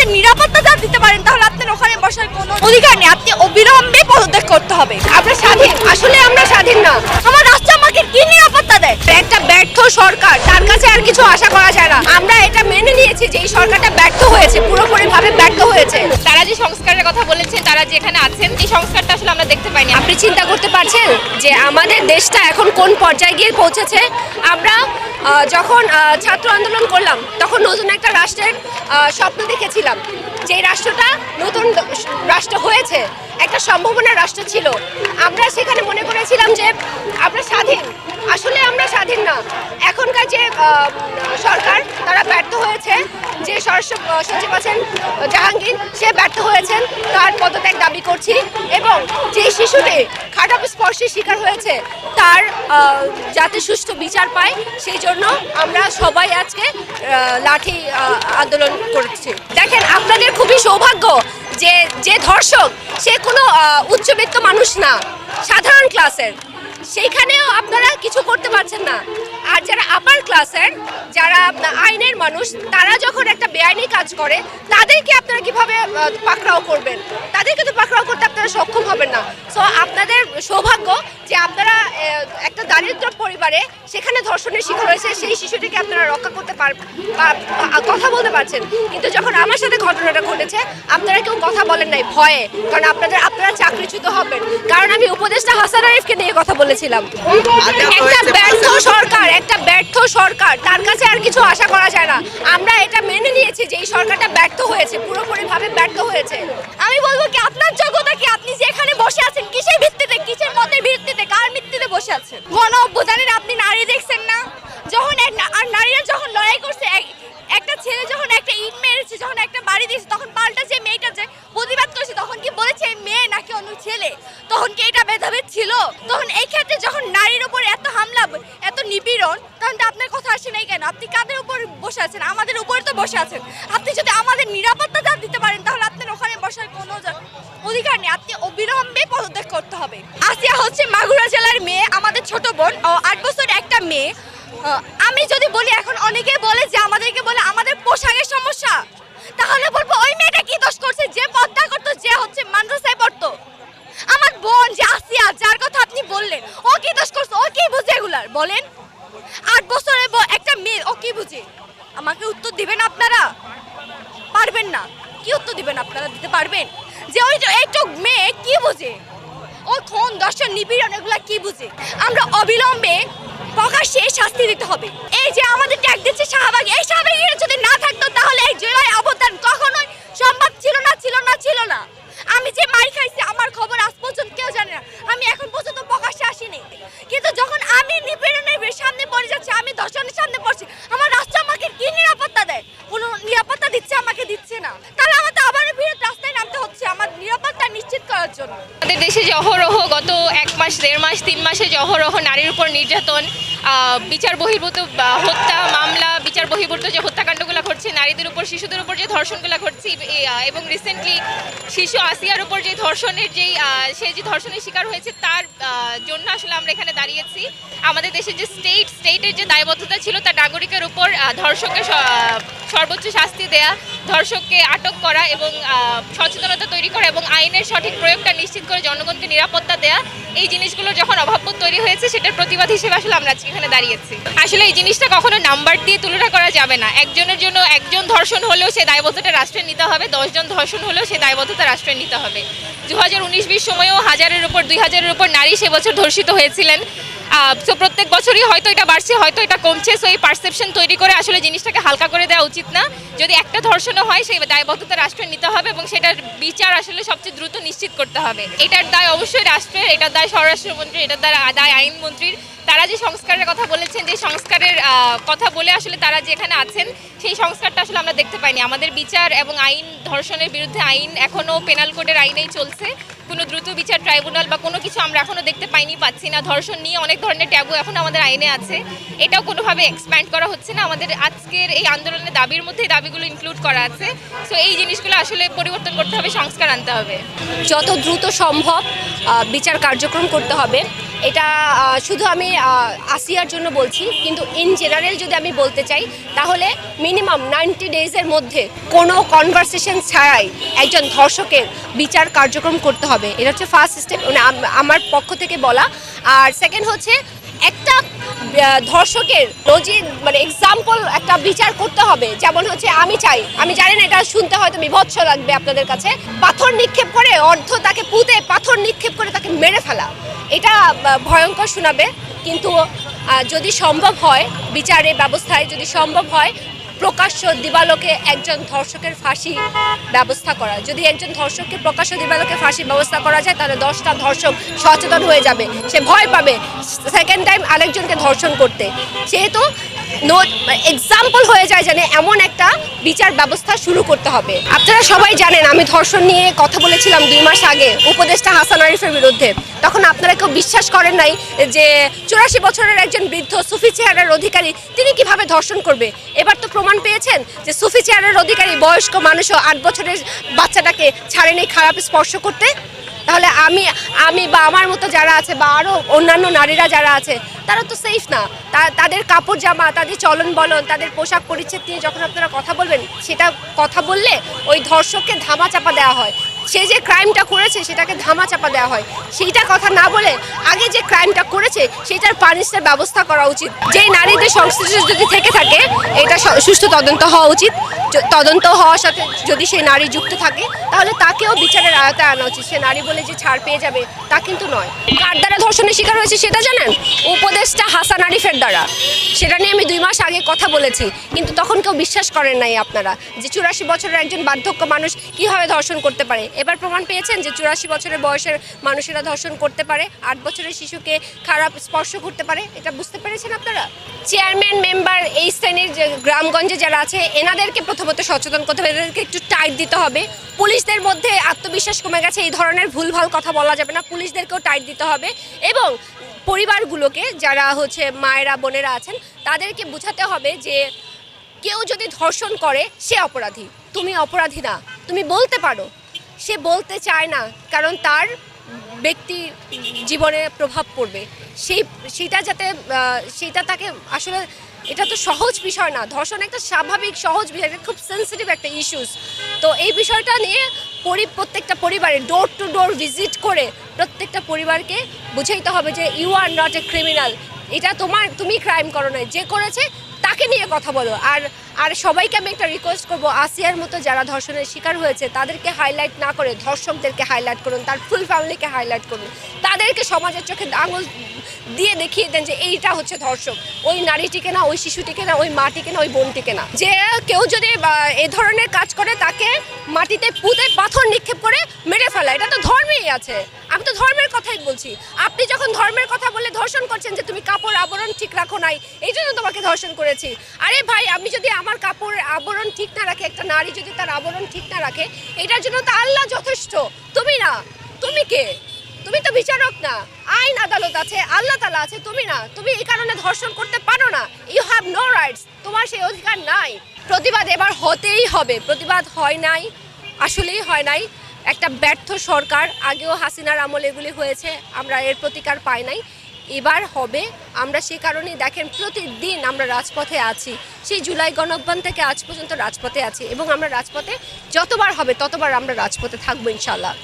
আমাদের নিরাপত্তা যা দিতে পারেন তাহলে আপনার ওখানে বসার কোনো অধিকার নেই। আপনি অবিলম্বে পদত্যাগ করতে হবে। আমরা স্বাধীন। আসলে আমরা স্বাধীন না। আমার রাষ্ট্র আমাকে কি নিরাপত্তা দেয়? একটা ব্যর্থ সরকার তার কাছে আর কিছু আশা করা যায় না। আমরা এটা মেনে নিয়েছি যে এই সরকারটা ব্যর্থ হয়েছে পুরোপুরি ভাবে ব্যর্থ যে সংস্কারের কথা বলেছেন, তারা যে এখানে আছেন, এই সংস্কারটা আসলে আমরা দেখতে পাইনি। আপনি চিন্তা করতে পারছেন যে আমাদের দেশটা এখন কোন পর্যায়ে গিয়ে পৌঁছেছে? আমরা যখন ছাত্র আন্দোলন করলাম, তখন নতুন একটা রাষ্ট্রের স্বপ্ন দেখেছিলাম। যে রাষ্ট্রটা নতুন রাষ্ট্র হয়েছে, একটা সম্ভাবনার রাষ্ট্র ছিল। আমরা সেখানে মনে করেছিলাম যে আমরা স্বাধীন। আসলে আমরা স্বাধীন না। এখনকার যে সরকার, তারা ব্যর্থ হয়েছে। যে সরস্ব সচিব আছেন জাহাঙ্গীর, সে ব্যর্থ হয়েছেন, তার পদত্যাগ দাবি করছি এবং যে শিশুটি খারাপ স্পর্শের শিকার হয়েছে, তার যাতে সুষ্ঠু বিচার পায়, সেই জন্য আমরা সবাই আজকে লাঠি আন্দোলন করছি। দেখেন, আপনাদের খুবই সৌভাগ্য যে যে ধর্ষক, সে কোনো উচ্চবিত্ত মানুষ না, সাধারণ ক্লাসের সেইখানেও আপনারা কিছু করতে পারছেন না। আর যারা আপার ক্লাসের যারা আইনের মানুষ তারা যখন একটা বেআইনি কাজ করে তাদেরকে আপনারা কীভাবে পাকড়াও করবেন? তাদেরকে তো পাকড়াও করতে আপনারা সক্ষম হবেন না। সো আপনাদের সৌভাগ্য যে আপনারা একটা দারিদ্র পরিবারে সেখানে ধর্ষণের শিকার হয়েছে সেই শিশুটিকে আপনারা রক্ষা করতে পার কথা বলতে পারছেন। কিন্তু যখন আমার সাথে ঘটনাটা ঘটেছে আপনারা কেউ কথা বলেন নাই ভয়ে কারণ আপনাদের আপনারা চাকরিচ্যুত হবেন। কারণ আমি উপদেষ্টা হাসান আরিফকে নিয়ে কথা বলেছিলাম। সরকার, তার কাছে আর কিছু আশা করা যায় না। আমরা এটা মেনে নিয়েছি যে এই সরকারটা ব্যর্থ হয়েছে পুরোপুরি ভাবে ব্যর্থ হয়েছে। আমি বলব কি, আপনার যোগ্যতা কি? আপনি যেখানে বসে আছেন, কিসের ভিত্তিতে, কিসের মতের ভিত্তিতে, কার ভিত্তিতে বসে আছেন? গণ অভ্যুত্থানের আপনি নারী দেখছেন না যখন এক না- আর নারীরা যখন লড়াই করছে এক- একটা ছেলে যখন একটা ইট মেরেছে যখন একটা বাড়ি দিয়েছে তখন পাল্টা যে মেয়েটা যে প্রতিবাদ করেছে তখন কি বলেছে এই মেয়ে নাকি অন্য ছেলে তখন কি এটা ভেদাভেদ ছিল তখন এই ক্ষেত্রে যখন নারীর উপর এত হামলা এত নিপীড়ন তখন তো আপনার কথা আসে নাই কাদের উপর বসে আছেন, আমাদের উপরে তো বসে আছেন। আপনি যদি আমাদের নিরাপত্তা দিতে পারেন, তাহলে আপনার ওখানে বসার কোনো অধিকার নেই। আপনি অবিলম্বে পদত্যাগ করতে হবে। আসিয়া হচ্ছে মাগুরা জেলার মেয়ে, আমাদের ছোট বোন আট বছর একটা মেয়ে। আমি যদি বলি, এখন অনেকে বলে যে, আমাদেরকে বলে আমাদের পোশাকের সমস্যা তাহলে বলব ওই মেয়েটা কি দোষ করছে যে পদ্মা করতো যে হচ্ছে মাদ্রাসায় পড়তো আমার বোন যে আসিয়া যার কথা আপনি বললেন ও কি দোষ করছে ও কি বুঝে এগুলার বলেন আট বছরের ব- একটা মেয়ে ও কি বুঝে আমাকে উত্তর দিবেন আপনারা পারবেন না। কি উত্তর দিবেন আপনারা? দিতে পারবেন? যে ওই যে এইটুক মেয়ে কি বুঝে? ও খুন দর্শন, নিপীড়ন, এগুলা কি বুঝে? আমরা অবিলম্বে প্রকাশ্যে শাস্তি দিতে হবে। এই যে আমাদের ট্যাগ দিচ্ছে শাহবাগ, এই শাহবাগের যদি না থাকতো তাহলে এই জুলাই অবদান কখনোই সম্ভব ছিল না ছিল না ছিল না। আমি যে মার খাইছি, আমার খবর আজ পর্যন্ত কেউ জানে না। আমি এখন পর্যন্ত প্রকাশ্যে আসিনি। কিন্তু যখন আমি নিপীড়নের সামনে পড়ে যাচ্ছি, আমি দর্শনের সামনে পড়ছি, আমার রাষ্ট্র আমাকে কি নিরাপত্তা দেয়? কোনো নিরাপত্তা দিচ্ছে, আমাকে দিচ্ছে না তাহলে আমাকে আবারও বিরোধ রাস্তায় নামতে হচ্ছে আমার নিরাপত্তা নিশ্চিত করার জন্য। আমাদের দেশে যে অহরহ গত এক মাস, দেড় মাস, তিন মাসে যে অহরহ নারীর উপর নির্যাতন বিচার বহির্ভূত হত্যা মামলা, বিচার বহির্ভূত যে হত্যাকাণ্ডগুলো ঘটছে, নারীদের উপর, শিশুদের উপর যে ধর্ষণগুলো ঘটছে এবং রিসেন্টলি শিশু আসিয়ার উপর যে ধর্ষণের যেই সে যে ধর্ষণের শিকার হয়েছে, তার জন্য আসলে আমরা এখানে দাঁড়িয়েছি। আমাদের দেশের যে স্টেট স্টেটের যে দায়বদ্ধতা ছিল তার নাগরিকের উপর ধর্ষকের সর্বোচ্চ শাস্তি দেয়া, ধর্ষককে আটক করা এবং সচেতনতা তৈরি করা এবং আইনের সঠিক প্রয়োগটা নিশ্চিত করে জনগণকে নিরাপত্তা দেয়া, এই জিনিসগুলো যখন অভাববোধ তৈরি হয়েছে, সেটার প্রতিবাদ হিসেবে আসলে আমরা আজকে এখানে দাঁড়িয়েছি। আসলে এই জিনিসটা কখনো নাম্বার দিয়ে তুলনা করা যাবে না। একজনের জন্য একজন ধর্ষণ হলেও সে দায়বদ্ধতা রাষ্ট্রের নিতে হবে, দশজন ধর্ষণ হলেও সে দায়বদ্ধতা রাষ্ট্রের নিতে হবে। দু হাজার উনিশ বিশ সময়েও হাজারের উপর, দুই হাজারের উপর নারী সে বছর ধর্ষিত হয়েছিলেন। সো প্রত্যেক বছরই হয়তো এটা বাড়ছে, হয়তো এটা কমছে সো এই পারসেপশন তৈরি করে আসলে জিনিসটাকে হালকা করে দেওয়া উচিত না। যদি একটা ধর্ষণও হয়, সেই দায়বদ্ধতা রাষ্ট্রের নিতে হবে এবং সেটার বিচার আসলে সবচেয়ে দ্রুত নিশ্চিত করতে হবে। এটার দায় অবশ্যই রাষ্ট্রের, এটার দায় স্বরাষ্ট্রমন্ত্রী এটার দ্বারা দায় আইনমন্ত্রীর। তারা যে সংস্কারের কথা বলেছেন, যে সংস্কারের কথা বলে আসলে তারা যেখানে আছেন, সেই সংস্কারটা আসলে আমরা দেখতে পাইনি। আমাদের বিচার এবং আইন ধর্ষণের বিরুদ্ধে আইন এখনও পেনাল কোডের আইনেই চলছে। কোনো দ্রুত বিচার ট্রাইব্যুনাল বা কোনো কিছু আমরা এখনও দেখতে পাইনি, পাচ্ছি না। ধর্ষণ নিয়ে অনেক ধরনের ট্যাবু এখন আমাদের আইনে আছে। এটাও কোনোভাবে এক্সপ্যান্ড করা হচ্ছে না। আমাদের আজকের এই আন্দোলনের দাবির মধ্যে দাবিগুলো ইনক্লুড করা আছে। সো এই জিনিসগুলো আসলে পরিবর্তন করতে হবে, সংস্কার আনতে হবে। যত দ্রুত সম্ভব বিচার কার্যক্রম করতে হবে। এটা শুধু আমি আসিয়ার জন্য বলছি, কিন্তু ইন জেনারেল যদি আমি বলতে চাই, তাহলে মিনিমাম নাইনটি ডেজের মধ্যে কোনো কনভারসেশন ছাড়াই একজন ধর্ষকের বিচার কার্যক্রম করতে হবে। এটা হচ্ছে ফার্স্ট স্টেপ মানে আমার পক্ষ থেকে বলা। আর সেকেন্ড হচ্ছে, একটা ধর্ষকের নজির মানে এক্সাম্পল একটা বিচার করতে হবে। যেমন হচ্ছে, আমি চাই, আমি জানি না এটা শুনতে হয়তো বিভৎস লাগবে আপনাদের কাছে। পাথর নিক্ষেপ করে অর্ধ তাকে পুঁতে পাথর নিক্ষেপ করে তাকে মেরে ফেলা। এটা ভয়ঙ্কর শোনাবে। কিন্তু যদি সম্ভব হয় বিচারে ব্যবস্থায় যদি সম্ভব হয় প্রকাশ্য দিবালোকে একজন ধর্ষকের ফাঁসি ব্যবস্থা করা যদি একজন ধর্ষককে প্রকাশ্য দিবালোকে ফাঁসির ব্যবস্থা করা যায়, তাহলে দশটা ধর্ষক সচেতন হয়ে যাবে। সে ভয় পাবে। সেকেন্ড টাইম আরেকজনকে ধর্ষণ করতে। সেহেতু এক্সাম্পল হয়ে যায় জানে এমন একটা বিচার ব্যবস্থা শুরু করতে হবে। আপনারা সবাই জানেন, আমি ধর্ষণ নিয়ে কথা বলেছিলাম দুই মাস আগে উপদেষ্টা হাসান আরিফের বিরুদ্ধে। তখন আপনারা কেউ বিশ্বাস করেন নাই যে চুরাশি বছরের একজন বৃদ্ধ সুফি চেহারার অধিকারী, তিনি কীভাবে ধর্ষণ করবে? এবার তো প্রমাণ পেয়েছেন যে সুফি চেহারার অধিকারী বয়স্ক মানুষও আট বছরের বাচ্চাটাকে ছাড়েনি খারাপ স্পর্শ করতে। তাহলে আমি আমি বা আমার মতো যারা আছে বা আরও অন্যান্য নারীরা যারা আছে, তারা তো সেফ না। তাদের কাপড় জামা, তাদের চলন বলন, তাদের পোশাক পরিচ্ছেদ নিয়ে যখন আপনারা কথা বলবেন, সেটা কথা বললে ওই ধর্ষককে ধামা চাপা দেওয়া হয়। সে যে ক্রাইমটা করেছে সেটাকে ধামা চাপা দেওয়া হয়। সেইটা কথা না বলে আগে যে ক্রাইমটা করেছে সেটার পানিশের ব্যবস্থা করা উচিত। যেই নারীদের সংশ্লিষ্ট যদি থেকে থাকে, এটা সুস্থ তদন্ত হওয়া উচিত। তদন্ত হওয়ার সাথে যদি সে নারী যুক্ত থাকে, তাহলে তাকেও বিচারের আয়তায় আনা উচিত। সে নারী বলে যে ছাড় পেয়ে যাবে, তা কিন্তু নয়। কার দ্বারা ধর্ষণের শিকার হয়েছে সেটা জানেন? উপদেশটা হাসান আরিফের দ্বারা। সেটা নিয়ে আমি দুই মাস আগে কথা বলেছি, কিন্তু তখন কেউ বিশ্বাস করেন নাই আপনারা যে চুরাশি বছরের একজন বার্ধক্য মানুষ কীভাবে ধর্ষণ করতে পারে। এবার প্রমাণ পেয়েছেন যে চুরাশি বছরের বয়সের মানুষেরা ধর্ষণ করতে পারে, আট বছরের শিশুকে খারাপ স্পর্শ করতে পারে, এটা বুঝতে পেরেছেন আপনারা? চেয়ারম্যান, মেম্বার এই শ্রেণির যে গ্রামগঞ্জে যারা আছে, এনাদেরকে প্রথমত সচেতন করতে হবে, এদেরকে একটু টাইট দিতে হবে। পুলিশদের মধ্যে আত্মবিশ্বাস কমে গেছে, এই ধরনের ভুলভাল কথা বলা যাবে না। পুলিশদেরকেও টাইট দিতে হবে এবং পরিবারগুলোকে যারা হচ্ছে মায়েরা, বোনেরা আছেন, তাদেরকে বোঝাতে হবে যে কেউ যদি ধর্ষণ করে, সে অপরাধী। তুমি অপরাধী না। তুমি বলতে পারো। সে বলতে চায় না, কারণ তার ব্যক্তি জীবনে প্রভাব পড়বে। সেই, সেটা যাতে সেটা তাকে আসলে এটা তো সহজ বিষয় না। ধর্ষণ একটা স্বাভাবিক, সহজ বিষয়। খুব সেন্সিটিভ একটা ইস্যুস তো এই বিষয়টা নিয়ে পরি, প্রত্যেকটা পরিবারে ডোর টু ডোর ভিজিট করে প্রত্যেকটা পরিবারকে বুঝাইতে হবে যে you are not a criminal এটা তোমার, তুমি ক্রাইম করো না যে করেছে তাকে নিয়ে কথা বলো। আর আর সবাইকে আমি একটা রিকোয়েস্ট করব, আসিয়ার মতো যারা ধর্ষণের শিকার হয়েছে, তাদেরকে হাইলাইট না করে, ধর্ষকদেরকে হাইলাইট করুন, তার ফুল ফ্যামিলিকে হাইলাইট করুন। তাদেরকে সমাজের চোখে আঙুল দিয়ে দেখিয়ে দেন যে এইটা হচ্ছে ধর্ষক। ওই নারীটিকে না, ওই শিশুটিকে না, ওই মাটিকে না, ওই বোনটিকে না। যে কেউ যদি এ ধরনের কাজ করে, তাকে মাটিতে পুঁতে পাথর নিক্ষেপ করে মেরে ফেলা এটা তো ধর্মেই আছে। আমি তো ধর্মের কথাই বলছি। আপনি যখন ধর্মের কথা বলে ধর্ষণ করছেন যে তুমি কাপড় আবরণ ঠিক রাখো নাই, এই জন্য তোমাকে ধর্ষণ করেছি। আরে ভাই আমি যদি আমার কাপড় আবরণ ঠিক না রাখে, একটা নারী যদি তার আবরণ ঠিক না রাখে, এটার জন্য তো আল্লাহ যথেষ্ট। তুমি না, তুমি কে? তুমি তো বিচারক না। আইন আদালত আছে, আল্লাহ তালা আছে, তুমি না। তুমি এই কারণে ধর্ষণ করতে পারো না। ইউ হ্যাভ নো রাইটস তোমার সেই অধিকার নাই। প্রতিবাদ এবার হতেই হবে। প্রতিবাদ হয় নাই, আসলেই হয় নাই। একটা ব্যর্থ সরকার, আগেও হাসিনার আমল এগুলি হয়েছে, আমরা এর প্রতিকার পাই নাই। এবার হবে। আমরা সে কারণেই দেখেন প্রতিদিন আমরা রাজপথে আছি। সেই জুলাই গণঅভ্যান থেকে আজ পর্যন্ত রাজপথে আছি এবং আমরা রাজপথে যতবার হবে ততবার আমরা রাজপথে থাকব ইনশাল্লাহ